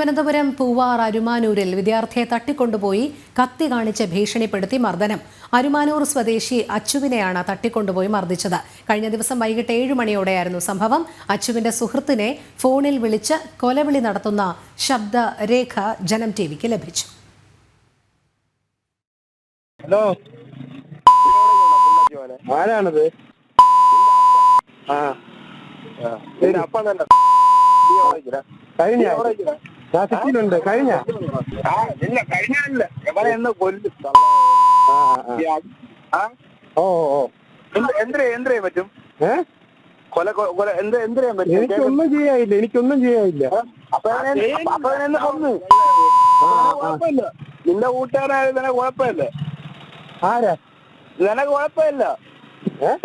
തിരുവനന്തപുരം പൂവാർ അരുമാനൂരിൽ വിദ്യാർത്ഥിയെ തട്ടിക്കൊണ്ടുപോയി കത്തി കാണിച്ച് ഭീഷണിപ്പെടുത്തി മർദ്ദനം. അരുമാനൂർ സ്വദേശി അച്ചുവിനെയാണ് തട്ടിക്കൊണ്ടുപോയി മർദ്ദിച്ചത്. കഴിഞ്ഞ ദിവസം വൈകിട്ട് ഏഴ് മണിയോടെയായിരുന്നു സംഭവം. അച്ചുവിന്റെ സുഹൃത്തിനെ ഫോണിൽ വിളിച്ച് കൊലവിളി നടത്തുന്ന ശബ്ദരേഖ ജനം ടി വിക്ക് ലഭിച്ചു. ഹലോ. ആരാണത്? ആ? കഴിഞ്ഞ നീ എവിടെ ഇരിക്കുന്നെ? ഞാൻ സിറ്റിയിലുണ്ട് കഴിഞ്ഞ? ആ, ഇല്ല കഴിഞ്ഞാലില്ല. എവിടെ എന്ന് കൊല്ലും. ആ ഓ ഓ എന്ത് എന്ത് പറ്റും? കൊല കൊല എന്ത് എന്തിനാ പറ്റും? എനിക്കൊന്നും ചെയ്യാനില്ല എനിക്കൊന്നും ചെയ്യാനില്ല. അപ്പൊ അവനെ- അപ്പൊ എന്നെ കൊന്നു. കുഴപ്പമില്ല. നിന്റെ കൂട്ടുകാരായ നിനക്ക് കുഴപ്പമില്ല. ആരാ? നിനക്ക് കുഴപ്പമില്ല?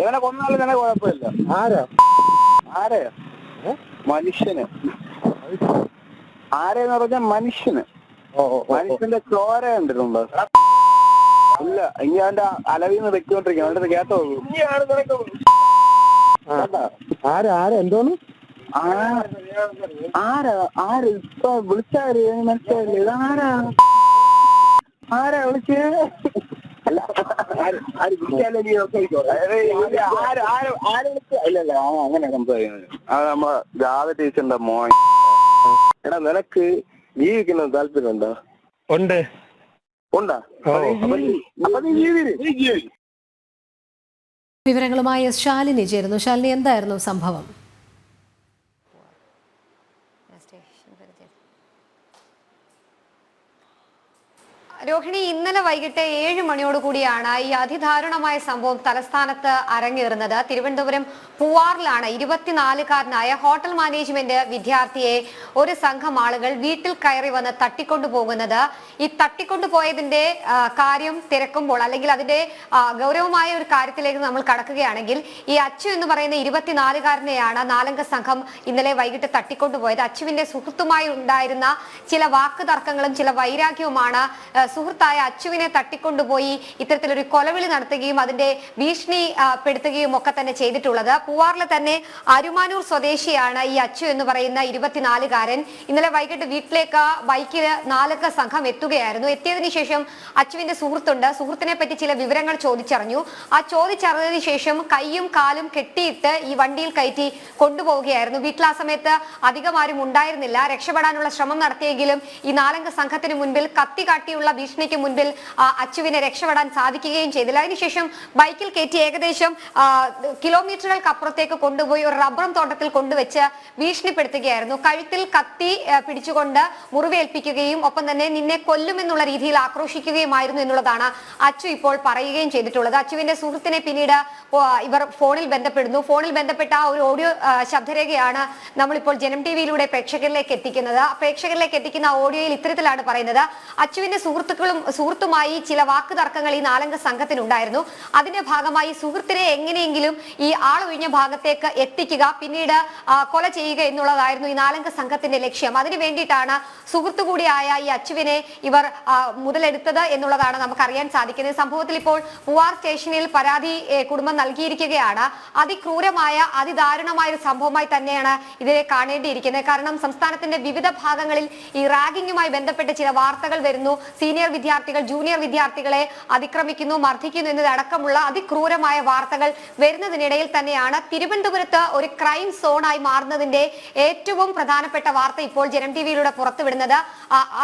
ഇവനെ കൊന്നാലും നിനക്ക് കുഴപ്പമില്ല. ആരാ? ആരെയാ ഏ? മനുഷ്യന്. ആരെന്ന് പറഞ്ഞാൽ മനുഷ്യന്. മനുഷ്യന്റെ ചോര കണ്ടിട്ടുണ്ടോ? ഇല്ല ഇനി അവന്റെ അലവിൽ നിന്ന് വെക്കോണ്ടിരിക്കും അവന്റെ കേട്ടോ. ആരാ ആരാ എന്തോന്ന്? ആരാ? ആര്? ഇപ്പൊ വിളിച്ചാര്? മനസ്സിലായില്ല? ഇതാരാ ആരാ? വിളിച്ച്? അല്ല ആര് ആര് വിളിച്ചാലേ നീ ഒക്കെ ആര് ആര് ആര് വിളിച്ച? ഇല്ല ഇല്ല ആ, അങ്ങനെ സംസാരിക്കുന്നത് അത് നമ്മളെ ജാഥ ടീച്ചറിന്റെ മോൻ. എടാ നിനക്ക് ജീവിക്കുന്ന താല്പര്യമുണ്ടോ ഉണ്ട്? ഉണ്ടാ. വിവരങ്ങളുമായി എസ് ശാലിനി ചേരുന്നു. ശാലിനി എന്തായിരുന്നു സംഭവം? രോഹിണി ഇന്നലെ വൈകിട്ട് ഏഴ് മണിയോട് കൂടിയാണ് ഈ അതിദാരുണമായ സംഭവം തലസ്ഥാനത്ത് അരങ്ങേറുന്നത്. തിരുവനന്തപുരം പൂവാറിലാണ് ഇരുപത്തിനാലുകാരനായ ഹോട്ടൽ മാനേജ്മെന്റ് വിദ്യാർത്ഥിയെ ഒരു സംഘം ആളുകൾ വീട്ടിൽ കയറി വന്ന് തട്ടിക്കൊണ്ടു പോകുന്നത് ഈ തട്ടിക്കൊണ്ടുപോയതിന്റെ കാര്യം തിരക്കുമ്പോൾ അല്ലെങ്കിൽ അതിന്റെ ഗൗരവമായ ഒരു കാര്യത്തിലേക്ക് നമ്മൾ കടക്കുകയാണെങ്കിൽ ഈ അച്ചു എന്ന് പറയുന്ന ഇരുപത്തിനാലുകാരനെയാണ് നാലംഗ സംഘം ഇന്നലെ വൈകിട്ട് തട്ടിക്കൊണ്ടുപോയത്. അച്ചുവിന്റെ സുഹൃത്തുമായി ഉണ്ടായിരുന്ന ചില വാക്ക് തർക്കങ്ങളും ചില വൈരാഗ്യവുമാണ് സുഹൃത്തായ അച്ചുവിനെ തട്ടിക്കൊണ്ടുപോയി ഇത്തരത്തിലൊരു കൊലവിളി നടത്തുകയും അതിന്റെ ഭീഷണി പെടുത്തുകയും ഒക്കെ തന്നെ ചെയ്തിട്ടുള്ളത്. പൂവാറിലെ തന്നെ അരുമാനൂർ സ്വദേശിയാണ് ഈ അച്ചു എന്ന് പറയുന്ന ഇരുപത്തിനാലുകാരൻ. ഇന്നലെ വൈകിട്ട് വീട്ടിലേക്ക് ബൈക്കിൽ നാലക്ക സംഘം എത്തുകയായിരുന്നു. എത്തിയതിനു ശേഷം അച്ചുവിന്റെ സുഹൃത്തുണ്ട്. സുഹൃത്തിനെ പറ്റി ചില വിവരങ്ങൾ ചോദിച്ചറിഞ്ഞു. ആ ചോദിച്ചറിഞ്ഞതിന് ശേഷം കൈയും കാലും കെട്ടിയിട്ട് ഈ വണ്ടിയിൽ കയറ്റി കൊണ്ടുപോവുകയായിരുന്നു. വീട്ടിൽ ആ സമയത്ത് അധികം ആരും ഉണ്ടായിരുന്നില്ല. രക്ഷപ്പെടാനുള്ള ശ്രമം നടത്തിയെങ്കിലും ഈ നാലംഗ സംഘത്തിന് മുൻപിൽ കത്തി കാട്ടിയുള്ള ഭീഷണിക്ക് മുൻപിൽ അച്ചുവിനെ രക്ഷപ്പെടാൻ സാധിക്കുകയും ചെയ്തില്ല. അതിനുശേഷം ബൈക്കിൽ കയറ്റി ഏകദേശം കിലോമീറ്ററുകൾക്ക് അപ്പുറത്തേക്ക് കൊണ്ടുപോയി ഒരു റബ്ബറും തോട്ടത്തിൽ കൊണ്ടുവച്ച് ഭീഷണിപ്പെടുത്തുകയായിരുന്നു. കഴുത്തിൽ കത്തി പിടിച്ചുകൊണ്ട് മുറിവേൽപ്പിക്കുകയും ഒപ്പം തന്നെ നിന്നെ കൊല്ലുമെന്നുള്ള രീതിയിൽ ആക്രോശിക്കുകയുമായിരുന്നു എന്നുള്ളതാണ് അച്ചു ഇപ്പോൾ പറയുകയും ചെയ്തിട്ടുള്ളത്. അച്ചുവിന്റെ സുഹൃത്തിനെ പിന്നീട് ഇവർ ഫോണിൽ ബന്ധപ്പെടുന്നു. ഫോണിൽ ബന്ധപ്പെട്ട ആ ഒരു ഓഡിയോ ശബ്ദരേഖയാണ് നമ്മളിപ്പോൾ ജനം ടി വിയിലൂടെ പ്രേക്ഷകരിലേക്ക് എത്തിക്കുന്നത്. പ്രേക്ഷകരിലേക്ക് എത്തിക്കുന്ന ഓഡിയോയിൽ ഇത്തരത്തിലാണ് പറയുന്നത്. അച്ചുവിന്റെ സുഹൃത്തുക്കളും സുഹൃത്തുമായി ചില വാക്ക് തർക്കങ്ങൾ ഈ നാലംഗ സംഘത്തിനുണ്ടായിരുന്നു. അതിന്റെ ഭാഗമായി സുഹൃത്തിനെ എങ്ങനെയെങ്കിലും ഈ ആളൊഴിഞ്ഞ ഭാഗത്തേക്ക് എത്തിക്കുക പിന്നീട് കൊല ചെയ്യുക എന്നുള്ളതായിരുന്നു ഈ നാലംഗ സംഘത്തിന്റെ ലക്ഷ്യം. അതിനു വേണ്ടിയിട്ടാണ് സുഹൃത്തു കൂടിയായ ഈ അച്ചുവിനെ ഇവർ മുതലെടുത്തത് എന്നുള്ളതാണ് നമുക്ക് അറിയാൻ സാധിക്കുന്നത്. സംഭവത്തിൽ ഇപ്പോൾ പൂവാർ സ്റ്റേഷനിൽ പരാതി കുടുംബം നൽകിയിരിക്കുകയാണ്. അതിക്രൂരമായ അതിദാരുണമായ ഒരു സംഭവമായി തന്നെയാണ് ഇതിനെ കാണേണ്ടിയിരിക്കുന്നത്. കാരണം സംസ്ഥാനത്തിന്റെ വിവിധ ഭാഗങ്ങളിൽ ഈ റാഗിങ്ങുമായി ബന്ധപ്പെട്ട് ചില വാർത്തകൾ വരുന്നു. സീനിയർ വിദ്യാർത്ഥികൾ ജൂനിയർ വിദ്യാർത്ഥികളെ അതിക്രമിക്കുന്നു മർദ്ദിക്കുന്നു എന്നതടക്കമുള്ള അതിക്രൂരമായ വാർത്തകൾ വരുന്നതിനിടയിൽ തന്നെയാണ് തിരുവനന്തപുരത്ത് ഒരു ക്രൈം സോണായി മാറുന്നതിന്റെ ഏറ്റവും പ്രധാനപ്പെട്ട വാർത്ത ഇപ്പോൾ ജനം ടി വിയിലൂടെ പുറത്തുവിടുന്നത്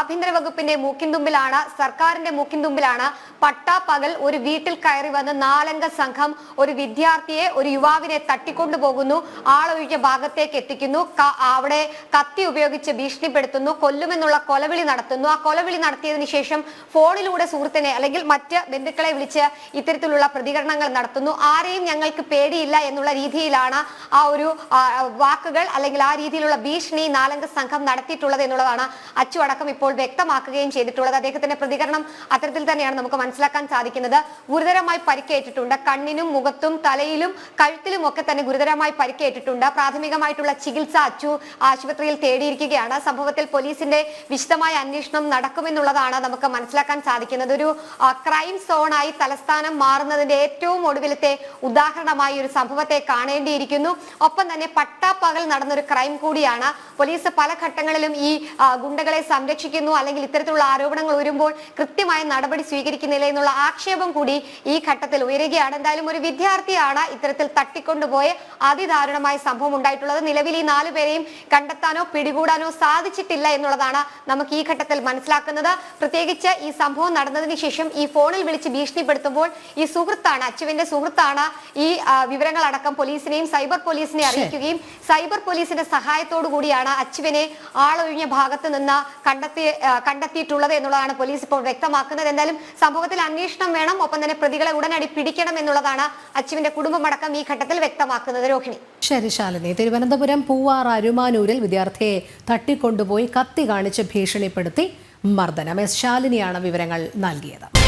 ആഭ്യന്തര വകുപ്പിന്റെ മൂക്കിൻതുമ്പിലാണ് സർക്കാരിന്റെ മൂക്കിൻതുമ്പിലാണ് പട്ടാപ്പകൽ ഒരു വീട്ടിൽ കയറി വന്ന് നാലംഗ സംഘം ഒരു വിദ്യാർത്ഥിയെ ഒരു യുവാവിനെ തട്ടിക്കൊണ്ടുപോകുന്നു ആളൊഴിഞ്ഞ ഭാഗത്തേക്ക് എത്തിക്കുന്നു. അവിടെ കത്തി ഉപയോഗിച്ച് ഭീഷണിപ്പെടുത്തുന്നു. കൊല്ലുമെന്നുള്ള കൊലവിളി നടത്തുന്നു. ആ കൊലവിളി നടത്തിയതിനു ശേഷം ഫോണിലൂടെ സുഹൃത്തിനെ അല്ലെങ്കിൽ മറ്റ് ബന്ധുക്കളെ വിളിച്ച് ഇത്തരത്തിലുള്ള പ്രതികരണങ്ങൾ നടത്തുന്നു. ആരെയും ഞങ്ങൾക്ക് പേടിയില്ല എന്നുള്ള രീതിയിലാണ് ആ ഒരു വാക്കുകൾ അല്ലെങ്കിൽ ആ രീതിയിലുള്ള ഭീഷണി നാലംഗ സംഘം നടത്തിയിട്ടുള്ളത് എന്നുള്ളതാണ് അച്ചു അടക്കം ഇപ്പോൾ വ്യക്തമാക്കുകയും ചെയ്തിട്ടുള്ളത്. അദ്ദേഹത്തിന്റെ പ്രതികരണം അത്തരത്തിൽ തന്നെയാണ് നമുക്ക് മനസ്സിലാക്കാൻ സാധിക്കുന്നത്. ഗുരുതരമായി പരിക്കേറ്റിട്ടുണ്ട്. കണ്ണിനും മുഖത്തും തലയിലും കഴുത്തിലും ഒക്കെ തന്നെ ഗുരുതരമായി പരിക്കേറ്റിട്ടുണ്ട്. പ്രാഥമികമായിട്ടുള്ള ചികിത്സ അച്ചു ആശുപത്രിയിൽ തേടിയിരിക്കുകയാണ്. സംഭവത്തിൽ പോലീസിന്റെ വിശദമായ അന്വേഷണം നടക്കുമെന്നുള്ളതാണ് നമുക്ക് മനസ്സിലാക്കാൻ സാധിക്കുന്നത് ഒരു ക്രൈം സോണായി തലസ്ഥാനം മാറുന്നതിന്റെ ഏറ്റവും ഒടുവിലത്തെ ഉദാഹരണമായി ഒരു സംഭവത്തെ കാണേണ്ടിയിരിക്കുന്നു. ഒപ്പം തന്നെ പട്ടാപ്പകൽ നടന്നൊരു ക്രൈം കൂടിയാണ്. പോലീസ് പല ഘട്ടങ്ങളിലും ഈ ഗുണ്ടകളെ സംരക്ഷിക്കുന്നു. അല്ലെങ്കിൽ ഇത്തരത്തിലുള്ള ആരോപണങ്ങൾ ഉയരുമ്പോൾ കൃത്യമായ നടപടി സ്വീകരിക്കുന്നില്ല എന്നുള്ള ആക്ഷേപം കൂടി ഈ ഘട്ടത്തിൽ ഉയരുകയാണ്. എന്തായാലും ഒരു വിദ്യാർത്ഥിയാണ് ഇത്തരത്തിൽ തട്ടിക്കൊണ്ടുപോയ അതിദാരുണമായ സംഭവം ഉണ്ടായിട്ടുള്ളത്. നിലവിൽ ഈ നാലു പേരെയും കണ്ടെത്താനോ പിടികൂടാനോ സാധിച്ചിട്ടില്ല എന്നുള്ളതാണ് നമുക്ക് ഈ ഘട്ടത്തിൽ മനസ്സിലാക്കുന്നത്. പ്രത്യേകിച്ച് ഈ സംഭവം നടന്നതിന് ശേഷം ഈ ഫോണിൽ വിളിച്ച് ഭീഷണിപ്പെടുത്തുമ്പോൾ ഈ സുഹൃത്താണ് അച്ചുവിന്റെ സുഹൃത്താണ് ഈ വിവരങ്ങൾ അടക്കം പോലീസിനെയും സൈബർ പോലീസിനെ അറിയിക്കുകയും സൈബർ പോലീസിന്റെ സഹായത്തോടു കൂടിയാണ് അച്ചുവിനെ ആളൊഴിഞ്ഞ ഭാഗത്ത് നിന്ന് കണ്ടെത്തി കണ്ടെത്തിയിട്ടുള്ളത് എന്നുള്ളതാണ് പോലീസ് ഇപ്പോൾ വ്യക്തമാക്കുന്നത്. എന്തായാലും സംഭവത്തിൽ അന്വേഷണം വേണം ഒപ്പം തന്നെ പ്രതികളെ ഉടനടി പിടിക്കണം എന്നുള്ളതാണ് അച്ചുവിന്റെ കുടുംബമടക്കം ഈ ഘട്ടത്തിൽ വ്യക്തമാക്കുന്നത്. രോഹിണി. ശരി ശാലിനി. തിരുവനന്തപുരം പൂവാർ അരുമാനൂരിൽ വിദ്യാർത്ഥിയെ തട്ടിക്കൊണ്ടുപോയി കത്തി കാണിച്ച് ഭീഷണിപ്പെടുത്തി മർദ്ദനം. എസ് ശാലിനിയാണ് വിവരങ്ങൾ നൽകിയത്.